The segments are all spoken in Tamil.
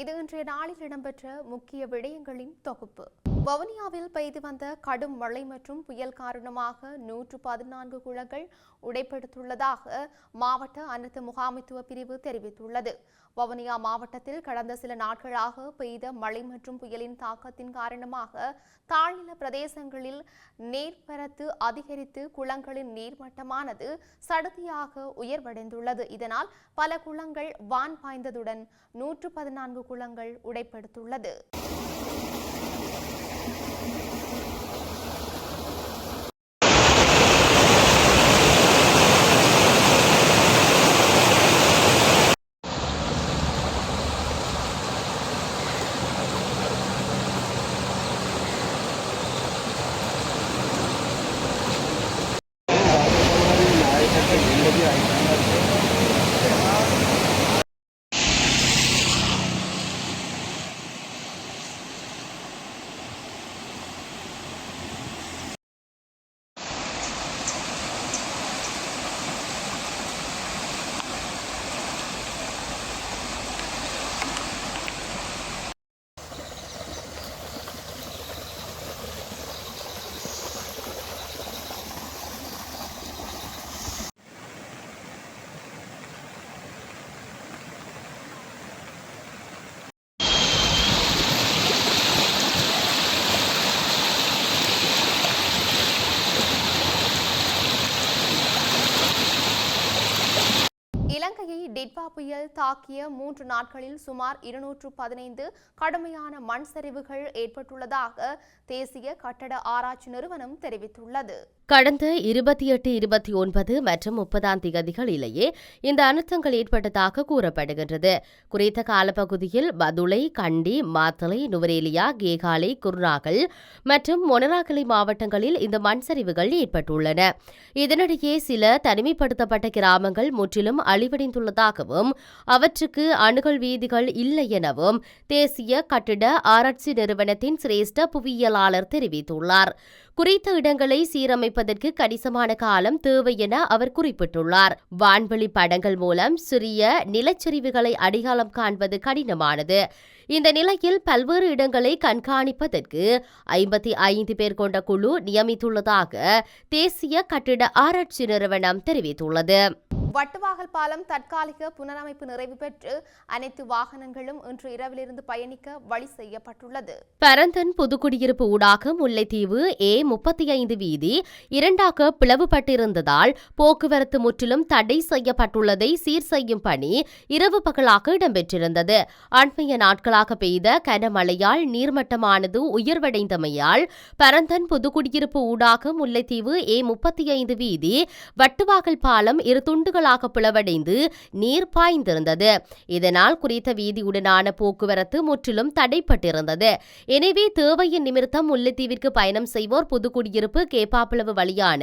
இது இன்றைய நாளில் இடம்பெற்ற முக்கிய விடயங்களின் தொகுப்பு. வவுனியாவில் பெய்து வந்த கடும் மழை மற்றும் புயல் காரணமாக நூற்று பதினான்கு குளங்கள் உடைப்படுத்துள்ளதாக மாவட்ட அனைத்து முகாமைத்துவ பிரிவு தெரிவித்துள்ளது. வவுனியா மாவட்டத்தில் கடந்த சில நாட்களாக பெய்த மழை மற்றும் புயலின் தாக்கத்தின் காரணமாக தாழ்நில பிரதேசங்களில் நீர்ப்பரத்து அதிகரித்து குளங்களின் நீர்மட்டமானது சடுதியாக உயர்வடைந்துள்ளது. இதனால் பல குளங்கள் வான் பாய்ந்ததுடன் நூற்று பதினான்கு குளங்கள் உடைப்படுத்துள்ளது. நிபா புயல் தாக்கிய மூன்று நாட்களில் சுமார் இருநூற்று பதினைந்து கடுமையான மண் சரிவுகள் ஏற்பட்டுள்ளதாக தேசிய கட்டட ஆராய்ச்சி நிறுவனம் தெரிவித்துள்ளது. கடந்த இருபத்தி எட்டு இருபத்தி ஒன்பது மற்றும் முப்பதாம் தேதிகளிலேயே இந்த அனர்த்தங்கள் ஏற்பட்டதாக கூறப்படுகின்றது. குறித்த காலப்பகுதியில் பதுளை கண்டி மாத்தளை நுவரேலியா கேகாலை குர்நாகல் மற்றும் மொனராகலை மாவட்டங்களில் இந்த மண் சரிவுகள் ஏற்பட்டுள்ளன. இதனிடையே சில தனிமைப்படுத்தப்பட்ட கிராமங்கள் முற்றிலும் அழிவடைந்துள்ளதாக அழிவடைந்துள்ளதாகவும் அவற்றுக்கு அணுகல் வீதிகள் இல்லை எனவும் தேசிய கட்டிட ஆராய்ச்சி நிறுவனத்தின் சிரேஷ்ட புவியியலாளர் தெரிவித்துள்ளார். குறித்த இடங்களை சீரமைப்பதற்கு கணிசமான காலம் தேவை என அவர் குறிப்பிட்டுள்ளார். வான்வெளி படங்கள் மூலம் சிறிய நிலச்சரிவுகளை அடையாளம் காண்பது கடினமானது. இந்த நிலையில் பல்வேறு இடங்களை கண்காணிப்பதற்கு ஐம்பத்தி ஐந்து பேர் கொண்ட குழு நியமித்துள்ளதாக தேசிய கட்டிட ஆராய்ச்சி நிறுவனம் தெரிவித்துள்ளது. வட்டுவாகல் பாலம் தற்காலிக புனரமைப்பு நிறைவு பெற்று அனைத்து வாகனங்களும் இன்று இரவிலிருந்து பயணிக்க வழி செய்யப்பட்டுள்ளது. பரந்தன் புதுக்குடியிருப்பு ஊடாக முல்லைத்தீவு ஏ முப்பத்தி ஐந்து வீதி இரண்டாக பிளவுபட்டிருந்ததால் போக்குவரத்து முற்றிலும் தடை செய்யப்பட்டுள்ளதை சீர் செய்யும் பணி இரவு பகலாக இடம்பெற்றிருந்தது. அண்மைய நாட்களாக பெய்த கனமழையால் நீர்மட்டமானது உயர்வடைந்தமையால் பரந்தன் புதுக்குடியிருப்பு ஊடாக முல்லைத்தீவு ஏ முப்பத்தி ஐந்து வீதி வட்டுவாகல் பாலம் இரு துண்டுகள் துண்டுகளாக பிளவடைந்து நீர் பாய்ந்திருந்தது. இதனால் குறித்த வீதியுடனான போக்குவரத்து முற்றிலும் தடைப்பட்டிருந்தது. எனவே தேவையின் நிமித்தம் முல்லைத்தீவிற்கு பயணம் செய்வோர் புதுக்குடியிருப்பு கேப்பாப்பிளவு வழியான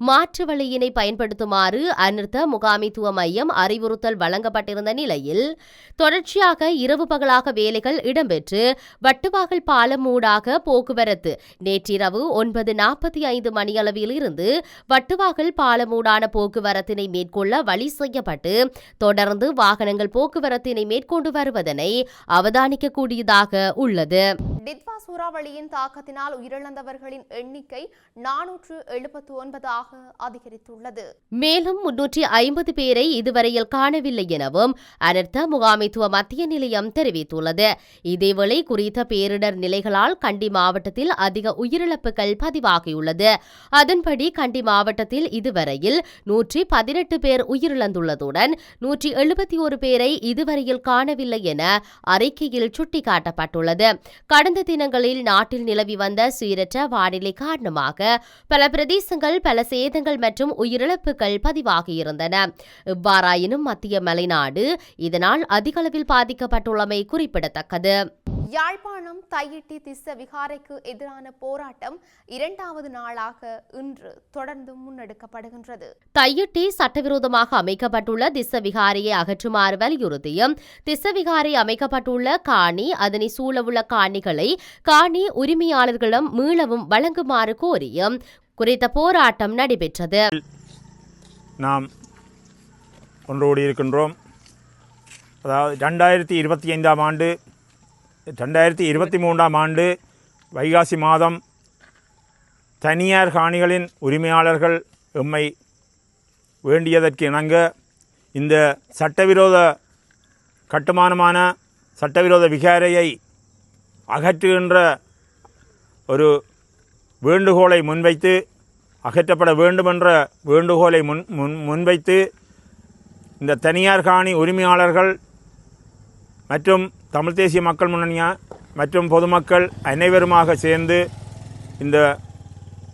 மாற்று வழியினை பயன்படுத்துமாறு அநிறுத்த முகாமைத்துவ மையம் அறிவுறுத்தல் வழங்கப்பட்டிருந்த நிலையில் தொடர்ச்சியாக இரவு பகலாக வேலைகள் இடம்பெற்று வட்டுவாகல் பாலம் ஊடாக போக்குவரத்து நேற்றிரவு ஒன்பது நாற்பத்தி ஐந்து மணியளவில் இருந்து வட்டுவாகல் பாலமூடான போக்குவரத்தினை மேற்கொள்ள வழி செய்யப்பட்டு தொடர்ந்து வாகனங்கள் போக்குவரத்தினை மேற்கொண்டு வருவதனை அவதானிக்கக்கூடியதாக உள்ளது. டித்வா சூறாவளியின் தாக்கத்தினால் உயிரிழந்தவர்களின் எண்ணிக்கை நானூற்று எழுபத்து ஒன்பதாக அதிகரித்துள்ளது. மேலும் முன்னூற்றி ஐம்பது பேரை இதுவரையில் காணவில்லை எனவும் அனர்த்த முகாமைத்துவ மத்திய நிலையம் தெரிவித்துள்ளது. இதேவேளை குறித்த பேரிடர் நிலைகளால் கண்டி மாவட்டத்தில் அதிக உயிரிழப்புகள் பதிவாகியுள்ளது. அதன்படி கண்டி மாவட்டத்தில் இதுவரையில் நூற்றி பதினெட்டு பேர் உயிரிழந்துள்ளதுடன் நூற்றி எழுபத்தி ஒரு பேரை இதுவரையில் காணவில்லை என அறிக்கையில் சுட்டிக்காட்டப்பட்டுள்ளது. கடந்த தினங்களில் நாட்டில் நிலவி வந்த சீரற்ற வானிலை காரணமாக பல பிரதேசங்கள் பல சேதங்கள் மற்றும் உயிரிழப்புகள் பதிவாகியிருந்தன. இவ்வாறாயினும் மத்திய மலைநாடு இதனால் அதிகளவில் பாதிக்கப்பட்டுள்ளமை குறிப்பிடத்தக்கது. யாழ்ப்பாணம் தையிட்டி திஸ்ஸ விகாரைக்கு எதிரான போராட்டம் இரண்டாவது நாளாக இன்று தொடர்ந்து முன்னெடுக்கப்படுகின்றது. தையிட்டி சட்டவிரோதமாக அமைக்கப்பட்டுள்ள திசவிகாரியை அகற்றுமாறு வலியுறுத்தியும் திசவிகாரி அமைக்கப்பட்டுள்ள காணி அதனை சூழவுள்ள காணிகளை காணி உரிமையாளர்களிடம் மீளவும் வழங்குமாறு கோரியும். குறித்த போராட்டம் நடைபெற்றது. நாம் ஒன்றோடி இருக்கின்றோம் அதாவது ரெண்டாயிரத்தி இருபத்தி ஐந்தாம் ஆண்டு ரெண்டாயிரத்தி இருபத்தி மூன்றாம் ஆண்டு வைகாசி மாதம் தனியார் காணிகளின் உரிமையாளர்கள் எம்மை வேண்டியதற்கு இணங்க இந்த சட்டவிரோத கட்டுமானமான சட்டவிரோத விகாரையை அகற்றுகின்ற ஒரு வேண்டுகோளை முன்வைத்து அகற்றப்பட வேண்டுமென்ற வேண்டுகோளை முன் முன் முன்வைத்து இந்த தனியார் காணி உரிமையாளர்கள் மற்றும் தமிழ் தேசிய மக்கள் முன்னணியா மற்றும் பொதுமக்கள் அனைவருமாக சேர்ந்து இந்த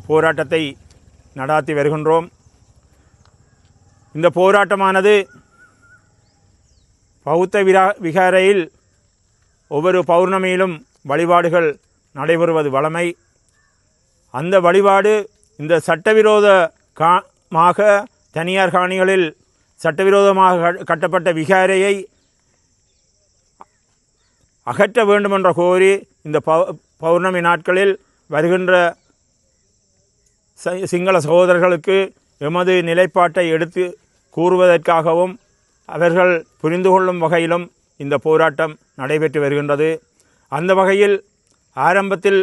போராட்டத்தை நடாத்தி வருகின்றோம். இந்த போராட்டமானது பௌத்த விரா விகாரையில் ஒவ்வொரு பௌர்ணமியிலும் வழிபாடுகள் நடைபெறுவது வழமை அந்த வழிபாடு இந்த சட்டவிரோத காமாக தனியார் காணிகளில் சட்டவிரோதமாக கட்டப்பட்ட விகாரையை அகற்ற வேண்டுமென்ற கோரி இந்த பௌ- பௌர்ணமி நாட்களில் வருகின்ற சிங்கள சகோதரர்களுக்கு எமது நிலைப்பாட்டை எடுத்து கூறுவதற்காகவும் அவர்கள் புரிந்து கொள்ளும் வகையிலும் இந்த போராட்டம் நடைபெற்று வருகின்றது. அந்த வகையில் ஆரம்பத்தில்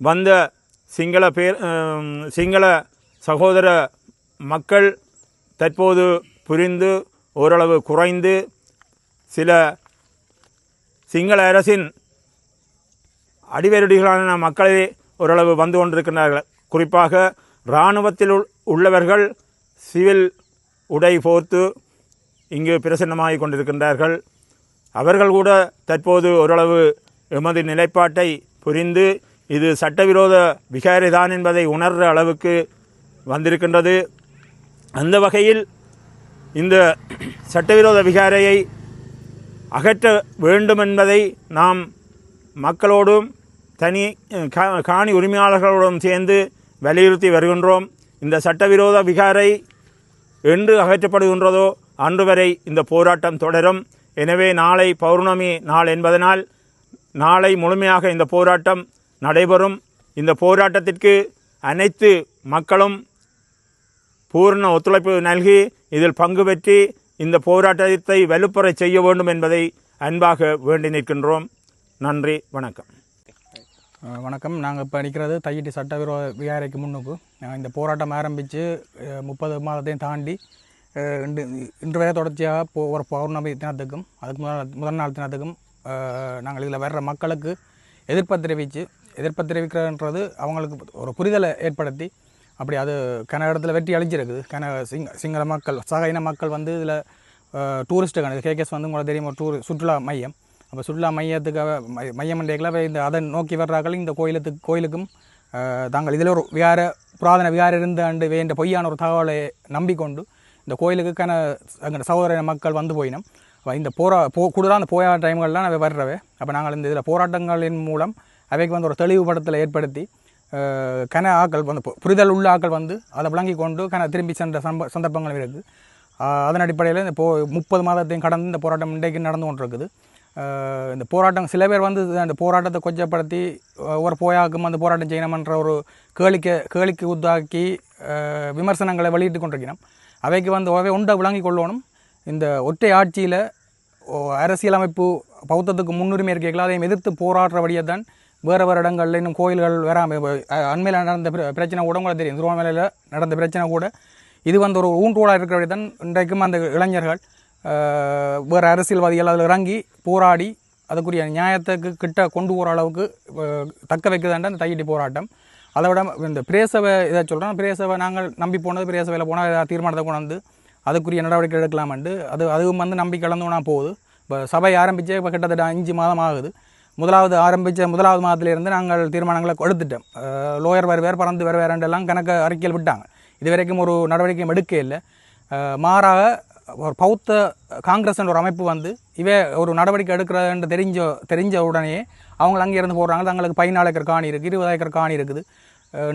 வந்த சிங்கள பேர் சிங்கள சகோதர மக்கள் தற்போது புரிந்து ஓரளவு குறைந்து சில சிங்கள அரசின் அடிவெருடிகளான மக்களே ஓரளவு வந்து கொண்டிருக்கிறார்கள் குறிப்பாக இராணுவத்தில் உள்- உள்ளவர்கள் சிவில் உடை போர்த்து இங்கு பிரசன்னமாகிக் கொண்டிருக்கின்றார்கள். அவர்கள் கூட தற்போது ஓரளவு எமது நிலைப்பாட்டை புரிந்து இது சட்டவிரோத விகாரிதான் என்பதை உணர்கிற அளவுக்கு வந்திருக்கின்றது. அந்த வகையில் இந்த சட்டவிரோத விகாரையை அகற்ற வேண்டும் என்பதை நாம் மக்களோடும் தனி கா- காணி உரிமையாளர்களோடும் சேர்ந்து வலியுறுத்தி வருகின்றோம். இந்த சட்டவிரோத விகாரை என்று அகற்றப்படுகின்றதோ அன்று வரை இந்த போராட்டம் தொடரும். எனவே நாளை பௌர்ணமி நாள் என்பதனால் நாளை முழுமையாக இந்த போராட்டம் நடைபெறும். இந்த போராட்டத்திற்கு அனைத்து மக்களும் பூர்ண ஒத்துழைப்பு நல்கி இதில் பங்கு பெற்றி இந்த போராட்டத்தை வலுப்பெற செய்ய வேண்டும் என்பதை அன்பாக வேண்டி நிற்கின்றோம். நன்றி வணக்கம். வணக்கம். நாங்கள் இப்போ நிற்கிறது தையிட்டி சட்டவிரோத விகாரைக்கு முன்னுக்கு. நாங்கள் இந்த போராட்டம் ஆரம்பித்து முப்பது மாதத்தையும் தாண்டி இன்று இன்று வரை தொடர்ச்சியாக போ ஒரு பௌர்ணமி தினத்துக்கும் அதுக்கு முதல் முதல் நாள் தினத்துக்கும் நாங்கள் இதில் வர்ற மக்களுக்கு எதிர்ப்பை தெரிவித்து எதிர்ப்பை தெரிவிக்கிறன்றது அவங்களுக்கு ஒரு புரிதலை ஏற்படுத்தி அப்படி அது கன இடத்துல வெற்றி அழிஞ்சிருக்குது. கன சிங்க சிங்கள மக்கள் சக இன மக்கள் வந்து இதில் டூரிஸ்ட்டு கணக்கு கேகேஎஸ் வந்து உங்களுக்கு தெரியும் ஒரு டூர் சுற்றுலா மையம். அப்போ சுற்றுலா மையத்துக்காக மைய மையம் இந்த அதை நோக்கி வர்றார்கள். இந்த கோயிலுக்கு கோயிலுக்கும் தாங்கள் இதில் ஒரு விகார புராதன விகார இருந்த ஆண்டு வேண்ட பொய்யான ஒரு தகவலை நம்பிக்கொண்டு இந்த கோயிலுக்கான அங்கே சகோதர மக்கள் வந்து போயினோம். இந்த போரா போ கூடுதலாக அந்த போயா டைம்கள்லாம் அவை வர்றவை. அப்போ நாங்கள் இந்த இதில் போராட்டங்களின் மூலம் அவைக்கு வந்து ஒரு தெளிவுபடத்தில் ஏற்படுத்தி கன ஆக்கள் வந்து புரிதல் உள்ள ஆக்கள் வந்து அதை விளங்கி கொண்டு கன திரும்பி சென்ற சம்ப சந்தர்ப்பங்கள் இருக்குது. அதன் அடிப்படையில் இந்த போ முப்பது மாதத்தையும் கடந்து இந்த போராட்டம் இன்றைக்கு நடந்து கொண்டிருக்குது. இந்த போராட்டம் சில பேர் வந்து அந்த போராட்டத்தை கொச்சப்படுத்தி ஒரு போயாக்கும் அந்த போராட்டம் செய்யணுமன்ற ஒரு கேளிக்கை கேளிக்கை உத்தாக்கி விமர்சனங்களை வெளியிட்டு கொண்டிருக்கிறோம். அவைக்கு வந்து அவை உண்டை விளங்கி கொள்ளணும். இந்த ஒற்றை ஆட்சியில் அரசியலமைப்பு பௌத்தத்துக்கு முன்னுரிமை இருக்கைகள் அதையும் எதிர்த்து போராடுற வழியை தான் வேறு வேறு இடங்கள்ல இன்னும் கோயில்கள் வராமல் அண்மையில் நடந்த பிரச்சனை கூட உங்களுக்கு தெரியும். திருவண்ணாமலையில் நடந்த பிரச்சனை கூட. இது வந்து ஒரு ஊன்றோடாக இருக்கிறபடி தான் இன்றைக்கும் அந்த இளைஞர்கள். வேறு அரசியல்வாதிகள் அதில் இறங்கி போராடி அதுக்குரிய நியாயத்துக்கு கிட்ட கொண்டு போகிற அளவுக்கு தக்க வைக்குதாண்ட அந்த தையடி போராட்டம். அதை விட இந்த பிரேசவை இதை சொல்கிறோம் பிரேசவை நாங்கள் நம்பி போனது பிரேசவையில் போனால் ஏதாவது தீர்மானத்தை கொண்டு வந்து அதுக்குரிய நடவடிக்கை எடுக்கலாமண்டு அது அதுவும் வந்து நம்பி கலந்தோன்னா போகுது. இப்போ சபை ஆரம்பித்தே இப்போ கிட்டத்தட்ட அஞ்சு மாதம் ஆகுது. முதலாவது ஆரம்பித்த முதலாவது மாதத்துலேருந்து நாங்கள் தீர்மானங்களை கொடுத்துட்டோம் லோயர் வருவார் பறந்து வருவார்ன்றெல்லாம் கணக்கு அறிக்கையில் விட்டாங்க. இது வரைக்கும் ஒரு நடவடிக்கையும் எடுக்க இல்லை. மாறாக ஒரு பௌத்த காங்கிரஸ்ன்ற ஒரு அமைப்பு வந்து இவே ஒரு நடவடிக்கை எடுக்கிறதுன்ற தெரிஞ்ச தெரிஞ்ச உடனே அவங்க அங்கே இருந்து போடுறாங்க. தங்களுக்கு பதினாலு ஏக்கர் காணி இருக்குது இருபது ஏக்கர் காணி இருக்குது.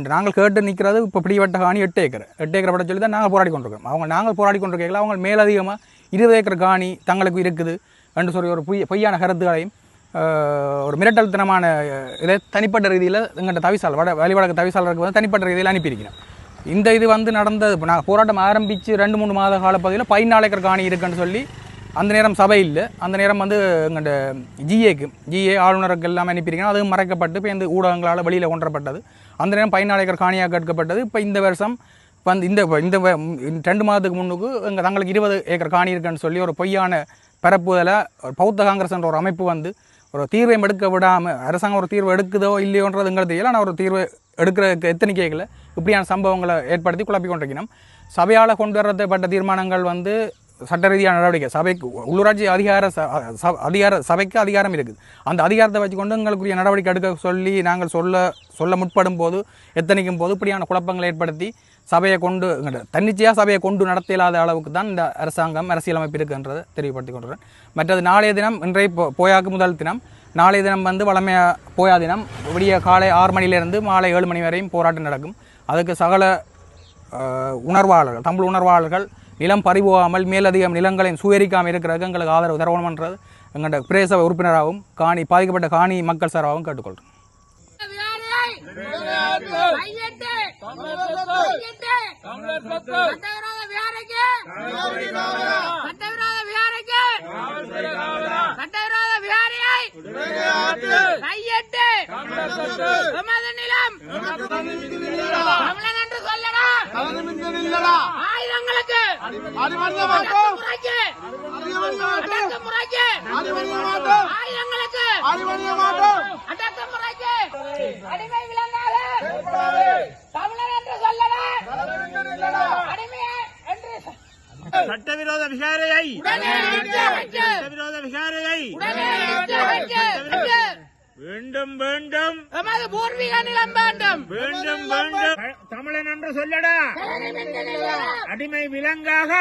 நாங்கள் கேட்டு நிற்கிறது இப்போ பிடிவட்ட காணி எட்டு ஏக்கர். எட்டு ஏக்கர் பட சொல்லி தான் நாங்கள் போராடி கொண்டிருக்கோம் அவங்க நாங்கள் போராடி கொண்டிருக்கல அவங்க மேலதிகமாக இருபது ஏக்கர் காணி தங்களுக்கு இருக்குது என்று சொல்லி ஒரு பொய் பொய்யான கருத்துக்களையும் ஒரு மிரட்டல்தனமான அஹ், இதை தனிப்பட்ட ரீதியில் எங்கள்கிட்ட தவிசால் வட வழிவடக்கு தவிசாளருக்கு வந்து தனிப்பட்ட ரீதியில் அனுப்பியிருக்கிறேன். இந்த இது வந்து நடந்தது இப்போ நான் போராட்டம் ஆரம்பித்து ரெண்டு மூணு மாத காலப்பகுதியில் பதினாலு காணி இருக்குன்னு சொல்லி அந்த நேரம் சபை இல்லை அந்த நேரம் வந்து எங்கள்கிட்ட ஜிஏக்கு ஜிஏ ஆளுநருக்கு எல்லாமே அனுப்பியிருக்கணும் அதுவும் மறைக்கப்பட்டு இப்போ இந்த ஊடகங்களால் வெளியில் கொண்டப்பட்டது அந்த நேரம் பதினாலு காணியாக கேட்கப்பட்டது இப்போ இந்த வருஷம் வந்து இந்த இந்த ரெண்டு மாதத்துக்கு முன்னுக்கு எங்கள் தங்களுக்கு இருபது ஏக்கர் காணி இருக்குன்னு சொல்லி ஒரு பொய்யான பரப்புதலை பௌத்த காங்கிரஸ் என்ற ஒரு அமைப்பு வந்து ஒரு தீர்வையும் எடுக்க விடாமல் அரசாங்கம் ஒரு தீர்வு எடுக்குதோ இல்லையோன்றதுங்கிறது எங்களுக்கு தெரியல. ஆனால் ஒரு தீர்வு எடுக்கிற எத்தனிக்கைகளை இப்படியான சம்பவங்களை ஏற்படுத்தி குழப்பி கொண்டிருக்கணும் சபையால் கொண்டு வரப்பட்ட தீர்மானங்கள் வந்து சட்ட ரீதியான நடவடிக்கை. சபைக்கு உள்ளூராட்சி அதிகார ச- ச- அதிகார சபைக்கு அதிகாரம் இருக்குது. அந்த அதிகாரத்தை வச்சுக்கொண்டு எங்களுக்குரிய நடவடிக்கை எடுக்க சொல்லி நாங்கள் சொல்ல சொல்ல முற்படும் போது எத்தனைக்கும் போது இப்படியான குழப்பங்களை ஏற்படுத்தி சபையை கொண்டு தன்னிச்சையாக சபையை கொண்டு நடத்த இல்லாத அளவுக்கு தான் இந்த அரசாங்கம் அரசியலமைப்பு இருக்குன்றதை தெரியப்படுத்தி கொண்டுறேன் மற்றது நாளைய தினம் இன்றைய போ- போயாக்கு முதல் தினம் நாளைய தினம் வந்து வளமையா போயா தினம் விடிய காலை ஆறு மணியிலிருந்து மாலை ஏழு மணி வரையும் போராட்டம் நடக்கும். அதுக்கு சகல உணர்வாளர்கள் தமிழ் உணர்வாளர்கள் நிலம் பறிபோகாமல் மேலதிகம் நிலங்களையும் சுயரிக்காமல் இருக்கிறதுக்கு எங்களுக்கு ஆதரவு தரணுமன்றது எங்களோட பிரேச உறுப்பினராகவும் காணி பாதிக்கப்பட்ட காணி மக்கள் சார்பாகவும் கேட்டுக்கொள்கிறேன் ஆயுதங்களுக்கு. அடக்குமுறைக்கு. ஆயுதங்களுக்கு. அடக்குமுறைக்கு. அடிமை விலங்காக தமிழர் என்று சொல்லடா. அடிமை என்று சட்டவிரோத விகாரையை வேண்டும் வேண்டும். எமது பூர்வீக நிலம் வேண்டும். வேண்டும் வேண்டும். தமிழன் என்று சொல்லடா. அடிமை விலங்காக.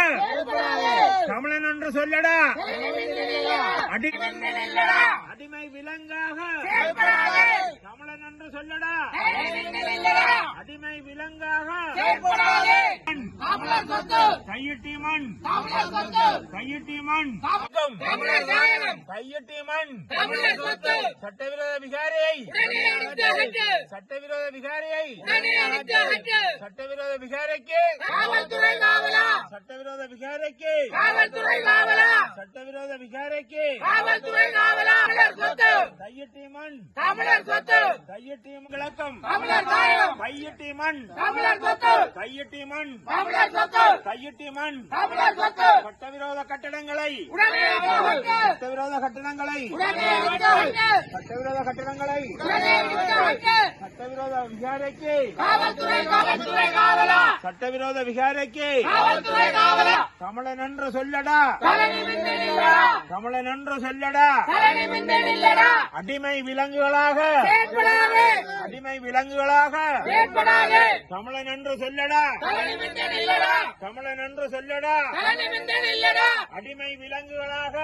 தமிழன் என்று சொல்லடா. அடி அடிமை விலங்காக. தமிழன் என்று சொல்லடா. அடிமை விலங்காக. கையிட்டி மண். கையிட்டி மண். கையிட்டி மண். சட்டவிரோத விகாரையை. சட்டவிரோத விகாரையை. சட்டவிரோத விகாரைக்கு. சட்டவிரோத விகாரைக்கு. சட்டவிரோத விகாரைக்கு. தமிழர் சொத்து. கையிட்டி மண் தமிழர் சொத்து. கையிட்டி விளக்கம் தமிழர் தாயகம் மண் தமிழர் சொத்து. கையிட்டி மண் தமிழர் சொத்து. கையிட்டி மண் தமிழர் சொத்து. சட்டவிரோத கட்டடங்களை. சட்டவிரோத கட்டடங்களை. சட்டவிரோத கட்டடங்களை. சட்டவிரோத விகாரைக்கு. காவல்துறை காவல்துறை காவலா. சட்டவிரோத விகாரைக்கு. காவல்துறை காவலா. தமிழன் என்று சொல்லடா. தமிழன் என்று சொல்லடா. அடிமை விலங்குகளாக. அடிமை விலங்குகளாக. தமிழன் என்று சொல்லடா. தமிழன் என்று சொல்லடா. அடிமை விலங்குகளாக.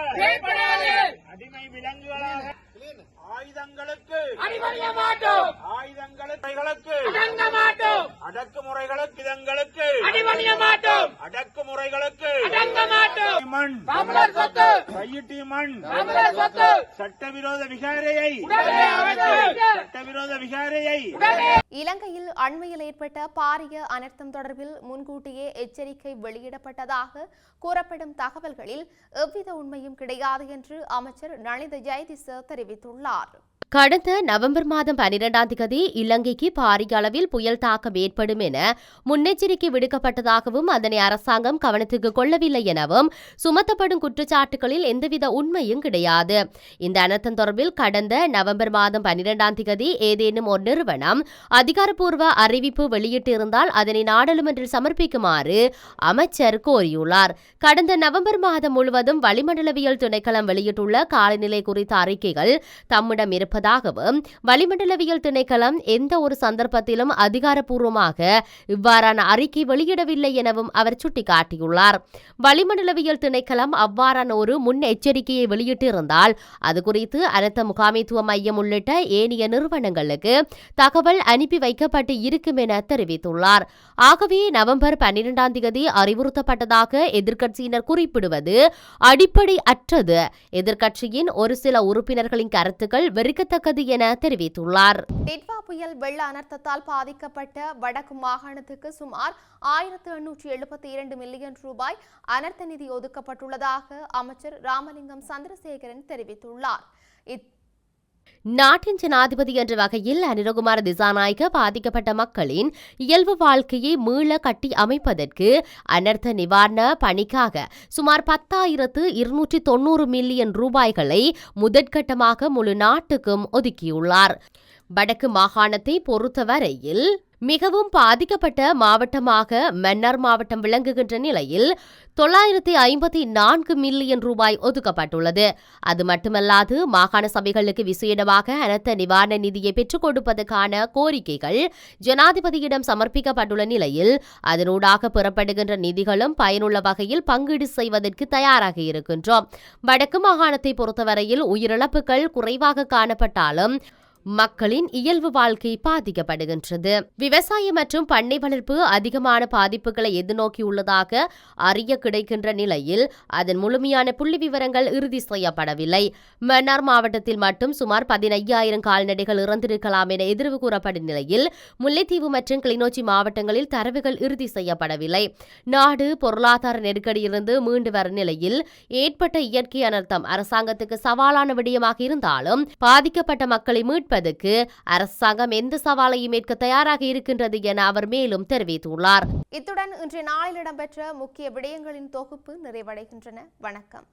அடிமை விலங்குகளாக. ஆயுதங்களுக்கு அடிபணிய மாட்டோம். ஆயுதங்களுக்கு அடங்க மாட்டோம். அடக்குமுறைகளுக்கு இதங்களுக்கு அடிபணிய மாட்டோம். அடக்குமுறைகளுக்கு மண். தமிழர் சொத்து. கையிட்டி மண். தமிழர் சொத்து. சட்டவிரோத விகாரையை. சட்டவிரோத விகாரையை. இலங்கையில் அண்மையில் ஏற்பட்ட பாரிய அனர்த்தம் தொடர்பில் முன்கூட்டியே எச்சரிக்கை வெளியிடப்பட்டதாக கூறப்படும் தகவல்களில் எவ்வித உண்மையும் கிடையாது என்று அமைச்சர் நளித ஜெயதிச தெரிவித்துள்ளார். கடந்த நவம்பர் மாதம் பனிரெண்டாம் தேதி இலங்கைக்கு பாரிய அளவில் புயல் தாக்கம் ஏற்படும் என முன்னெச்சரிக்கை விடுக்கப்பட்டதாகவும் அதனை அரசாங்கம் கவனத்துக்கு கொள்ளவில்லை எனவும் சுமத்தப்படும் குற்றச்சாட்டுகளில் எந்தவித உண்மையும் கிடையாது. இந்த அனர்த்தம் தொடர்பில் கடந்த நவம்பர் மாதம் பனிரெண்டாம் தேதி ஏதேனும் ஒரு நிறுவனம் அதிகாரப்பூர்வ அறிவிப்பு வெளியிட்டிருந்தால் அதனை நாடாளுமன்றில் சமர்ப்பிக்குமாறு அமைச்சர் கோரியுள்ளார். கடந்த நவம்பர் மாதம் முழுவதும் வளிமண்டலவியல் திணைக்களம் வெளியிட்டுள்ள காலநிலை குறித்த அறிக்கைகள் தம்மிடம் இருப்பது இருப்பதாகவும் வளிமண்டலவியல் திணைக்களம் எந்த ஒரு சந்தர்ப்பத்திலும் அதிகாரப்பூர்வமாக இவ்வாறான அறிக்கை வெளியிடவில்லை எனவும் அவர் சுட்டிக்காட்டியுள்ளார். வளிமண்டலவியல் திணைக்களம் அவ்வாறான ஒரு முன் எச்சரிக்கையை வெளியிட்டிருந்தால் அது குறித்து அனைத்த முகாமைத்துவ மையம் உள்ளிட்ட ஏனைய நிறுவனங்களுக்கு தகவல் அனுப்பி வைக்கப்பட்டு இருக்கும் என தெரிவித்துள்ளார். ஆகவே நவம்பர் பன்னிரெண்டாம் தேதி அறிவுறுத்தப்பட்டதாக எதிர்க்கட்சியினர் குறிப்பிடுவது அடிப்படை அற்றது எதிர்க்கட்சியின் ஒரு சில உறுப்பினர்களின் கருத்துக்கள் குறிப்பிடத்தக்கது என தெரிவித்துள்ளார். டிட்வா புயல் வெள்ள அனர்த்தத்தால் பாதிக்கப்பட்ட வடக்கு மாகாணத்துக்கு சுமார் ஆயிரத்து எண்ணூற்றி எழுபத்தி இரண்டு மில்லியன் ரூபாய் அனர்த்த நிதி ஒதுக்கப்பட்டுள்ளதாக அமைச்சர் ராமலிங்கம் சந்திரசேகரன் தெரிவித்துள்ளார். இத்- நாட்டின் ஜனாதிபதி என்ற வகையில் அனிரகுமார திசாநாயக பாதிக்கப்பட்ட மக்களின் இயல்பு வாழ்க்கையை மீள கட்டி அமைப்பதற்கு அனர்த்த நிவாரண பணிக்காக சுமார் பத்தாயிரத்து இருநூற்றி தொண்ணூறு மில்லியன் ரூபாய்களை முதற்கட்டமாக முழு நாட்டுக்கும் ஒதுக்கியுள்ளார். வடக்கு மாகாணத்தை பொறுத்தவரையில் மிகவும் பாதிக்கப்பட்ட மாவட்டமாக மன்னார் மாவட்டம் விளங்குகின்ற நிலையில் தொள்ளாயிரத்தி ஐம்பத்தி நான்கு மில்லியன் ரூபாய் ஒதுக்கப்பட்டுள்ளது. அது மட்டுமல்லாது மாகாண சபைகளுக்கு விசேடமாக அனர்த்த நிவாரண நிதியை பெற்றுக் கொடுப்பதற்கான கோரிக்கைகள் ஜனாதிபதியிடம் சமர்ப்பிக்கப்பட்டுள்ள நிலையில் அதனூடாக பெறப்படுகின்ற நிதிகளும் பயனுள்ள வகையில் பங்கீடு செய்வதற்கு தயாராக இருக்கின்றோம். வடக்கு மாகாணத்தை பொறுத்தவரையில் உயிரிழப்புகள் குறைவாக காணப்பட்டாலும் மக்களின் இயல்பு வாழ்க்கை பாதிக்கப்படுகின்றது. விவசாயம் மற்றும் பண்ணை வளர்ப்பு அதிகமான பாதிப்புகளை எதிர்நோக்கியுள்ளதாக அறிய கிடைக்கின்ற நிலையில் அதன் முழுமையான புள்ளி விவரங்கள் இறுதி செய்யப்படவில்லை. மன்னார் மாவட்டத்தில் மட்டும் சுமார் பதினையாயிரம் கால்நடைகள் இறந்திருக்கலாம் என எதிர்வு கூறப்படும் நிலையில் முல்லைத்தீவு மற்றும் கிளிநொச்சி மாவட்டங்களில் தரவுகள் இறுதி செய்யப்படவில்லை. நாடு பொருளாதார நெருக்கடியிலிருந்து மீண்டு வரும் நிலையில் ஏற்பட்ட இயற்கை அனர்த்தம் அரசாங்கத்துக்கு சவாலான விடயமாக இருந்தாலும் பாதிக்கப்பட்ட மக்களை மீட்பதற்கு அரசாங்கம் எந்த சவாலையும் ஏற்க தயாராக இருக்கின்றது என அவர் மேலும் தெரிவித்துள்ளார். இத்துடன் இன்றைய நாளில் இடம்பெற்ற முக்கிய விடயங்களின் தொகுப்பு நிறைவடைகின்றன. வணக்கம்.